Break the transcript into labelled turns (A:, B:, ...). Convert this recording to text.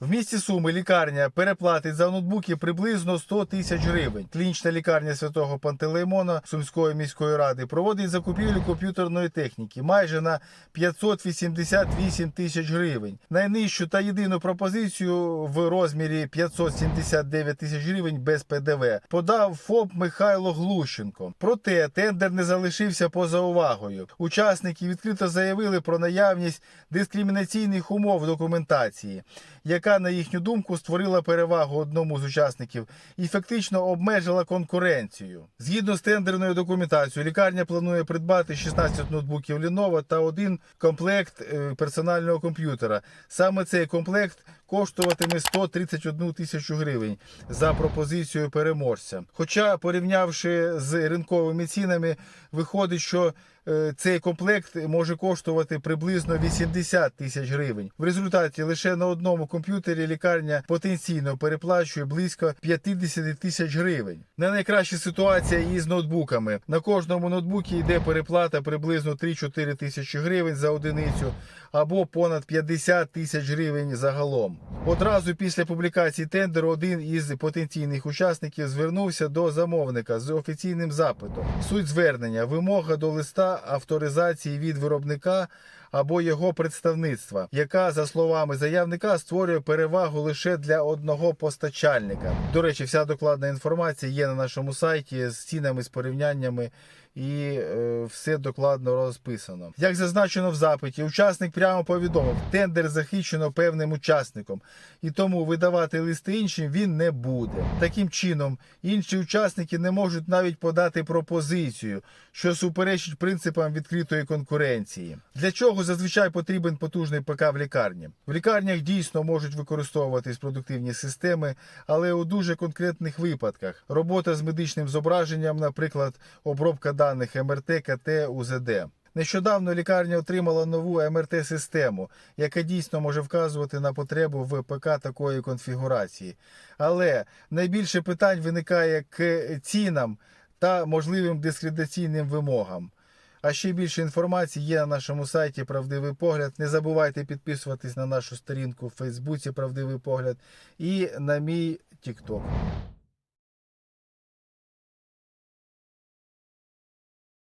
A: В місті Суми лікарня переплатить за ноутбуки приблизно 100 тисяч гривень. Клінічна лікарня святого Пантелеймона Сумської міської ради проводить закупівлю комп'ютерної техніки майже на 588 тисяч гривень. Найнижчу та єдину пропозицію в розмірі 579 тисяч гривень без ПДВ подав ФОП Михайло Глущенко. Проте тендер не залишився поза увагою. Учасники відкрито заявили про наявність дискримінаційних умов документації, яка, на їхню думку, створила перевагу одному з учасників і фактично обмежила конкуренцію. Згідно з тендерною документацією, лікарня планує придбати 16 ноутбуків Lenovo та один комплект е, персонального комп'ютера. Саме цей комплект коштуватиме 131 тисячу гривень за пропозицією переможця. Хоча, порівнявши з ринковими цінами, виходить, що цей комплект може коштувати приблизно 80 тисяч гривень. В результаті лише на одному комп'ютері лікарня потенційно переплачує близько 50 тисяч гривень. Не найкраща ситуація і з ноутбуками. На кожному ноутбуці йде переплата приблизно 3-4 тисячі гривень за одиницю або понад 50 тисяч гривень загалом. Одразу після публікації тендеру один із потенційних учасників звернувся до замовника з офіційним запитом. Суть звернення вимога до листа авторизації від виробника або його представництва, яка, за словами заявника, створює перевагу лише для одного постачальника. До речі, вся докладна інформація є на нашому сайті з цінами, з порівняннями. І е, все докладно розписано. Як зазначено в запиті, учасник прямо повідомив, тендер захищено певним учасником, і тому видавати листи іншим він не буде. Таким чином, інші учасники не можуть навіть подати пропозицію, що суперечить принципам відкритої конкуренції. Для чого зазвичай потрібен потужний ПК в лікарні? В лікарнях дійсно можуть використовуватись продуктивні системи, але у дуже конкретних випадках робота з медичним зображенням, наприклад, обробка даних МРТ, КТ, УЗД. Нещодавно лікарня отримала нову МРТ-систему, яка дійсно може вказувати на потребу в ПК такої конфігурації. Але найбільше питань виникає к цінам та можливим дискредитаційним вимогам. А ще більше інформації є на нашому сайті Правдивий погляд. Не забувайте підписуватись на нашу сторінку в Фейсбуці Правдивий погляд і на мій TikTok.